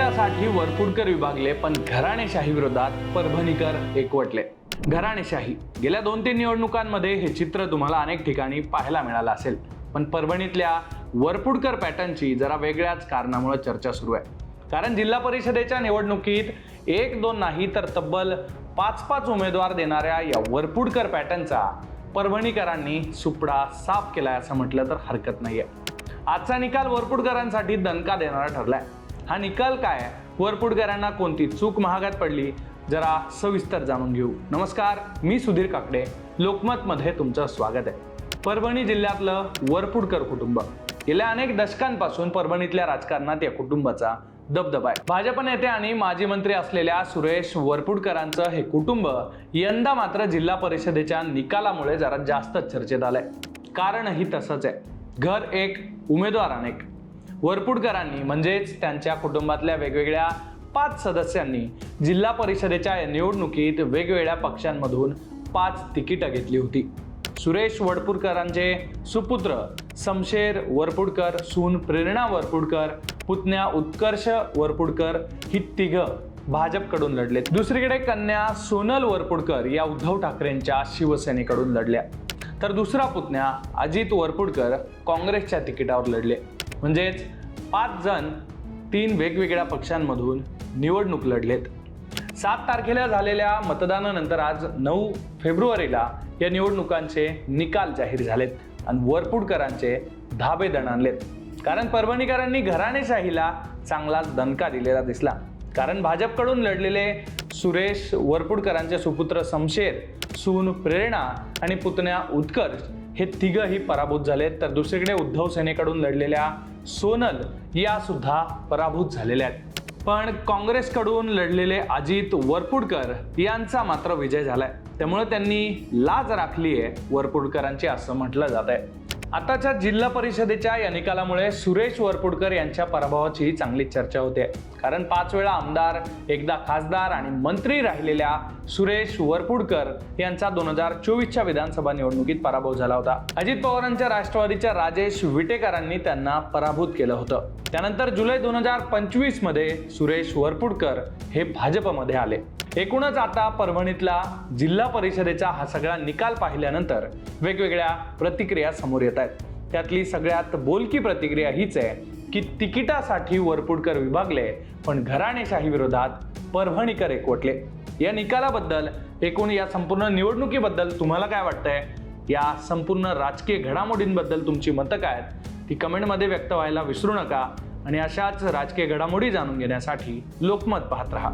तिकिटासाठी वरपुडकर विभागले पण घराणेशाही विरोधात परभणीकर एकवटले. घराणेशाही. गेल्या दोन तीन निवडणुकांमध्ये हे चित्र तुम्हाला अनेक ठिकाणी पाहायला मिळालं असेल. पण परभणीतल्या वरपुडकर पॅटर्नची जरा वेगळ्याच कारणामुळे चर्चा सुरू आहे. कारण जिल्हा परिषदेच्या निवडणुकीत एक दोन नाही तर तब्बल पाच पाच उमेदवार देणाऱ्या या वरपुडकर पॅटर्नचा परभणीकरांनी सुपडा साफ केलाय असं म्हटलं तर हरकत नाहीये. आजचा निकाल वरपुडकरांसाठी दणका देणारा ठरलाय. हा निकाल काय? वरपुडकरांना कोणती चूक महागात पडली? जरा सविस्तर जाणून घेऊ. नमस्कार मी सुधीर काकडे. लोकमतमध्ये तुमचं स्वागत आहे. परभणी जिल्ह्यातलं वरपुडकर कुटुंब. गेल्या अनेक दशकांपासून परभणीतल्या राजकारणात या कुटुंबाचा दबदबा आहे. भाजप नेते आणि माजी मंत्री असलेल्या सुरेश वरपुडकरांचं हे कुटुंब यंदा मात्र जिल्हा परिषदेच्या निकालामुळे जरा जास्त चर्चेत आलंय. कारणही तसंच आहे. घर एक उमेदवार अनेक वरपुडकरांनी म्हणजेच त्यांच्या कुटुंबातल्या वेगवेगळ्या पाच सदस्यांनी जिल्हा परिषदेच्या निवडणुकीत वेगवेगळ्या पक्षांमधून पाच तिकीटं घेतली होती. सुरेश वडपुडकरांचे सुपुत्र समशेर वरपुडकर सून प्रेरणा वरपुडकर पुतण्या उत्कर्ष वरपुडकर ही तिघं भाजपकडून लढले दुसरीकडे कन्या सोनल वरपुडकर या उद्धव ठाकरेंच्या शिवसेनेकडून लढल्या. तर दुसरा पुतण्या अजित वरपुडकर काँग्रेसच्या तिकिटावर लढले. म्हणजेच पाच जण तीन वेगवेगळ्या पक्षांमधून निवडणूक लढलेत. सात तारखेला झालेल्या मतदानानंतर आज नऊ फेब्रुवारीला या निवडणुकांचे निकाल जाहीर झालेत आणि वरपुडकरांचे धाबे दणाणलेत कारण परभणीकरांनी घराणेशाहीला चांगलाच दणका दिलेला दिसला. कारण भाजपकडून लढलेले सुरेश वरपुडकरांचे सुपुत्र समशेर सून प्रेरणा आणि पुतण्या उत्कर्ष हे तिघही पराभूत झालेत. तर दुसरीकडे उद्धव सेनेकडून लढलेल्या सोनल या सुद्धा पराभूत झालेल्या आहेत. पण काँग्रेसकडून लढलेले अजित वरपुडकर यांचा मात्र विजय झालाय. त्यामुळे त्यांनी लाज राखली आहे वरपुडकरांची असं म्हटलं जात आहे. आताच्या जिल्हा परिषदेच्या या निकालामुळे सुरेश वरपुडकर यांच्या पराभवाची चांगली चर्चा होते. कारण पाच वेळा आमदार एकदा खासदार आणि मंत्री राहिलेल्या सुरेश वरपुडकर यांचा दोन हजार चोवीसच्या विधानसभा निवडणुकीत पराभव झाला होता. अजित पवारांच्या राष्ट्रवादीच्या राजेश विटेकरांनी त्यांना पराभूत केलं होतं. त्यानंतर जुलै दोन हजार पंचवीसमध्ये सुरेश वरपुडकर हे भाजपमध्ये आले. एकूणच आता परभणीतला जिल्हा परिषदेचा हा सगळा निकाल पाहिल्यानंतर वेगवेगळ्या प्रतिक्रिया समोर येत आहेत. त्यातली सगळ्यात बोलकी प्रतिक्रिया हीच आहे की तिकिटासाठी वरपुडकर विभागले पण घराणेशाही विरोधात परभणीकर एकवटले. या निकालाबद्दल एकूण या संपूर्ण निवडणुकीबद्दल तुम्हाला काय वाटतंय? या संपूर्ण राजकीय घडामोडींबद्दल तुमची मतं काय आहेत? ती कमेंटमध्ये व्यक्त व्हायला विसरू नका. आणि अशाच राजकीय घडामोडी जाणून घेण्यासाठी लोकमत पाहत राहा.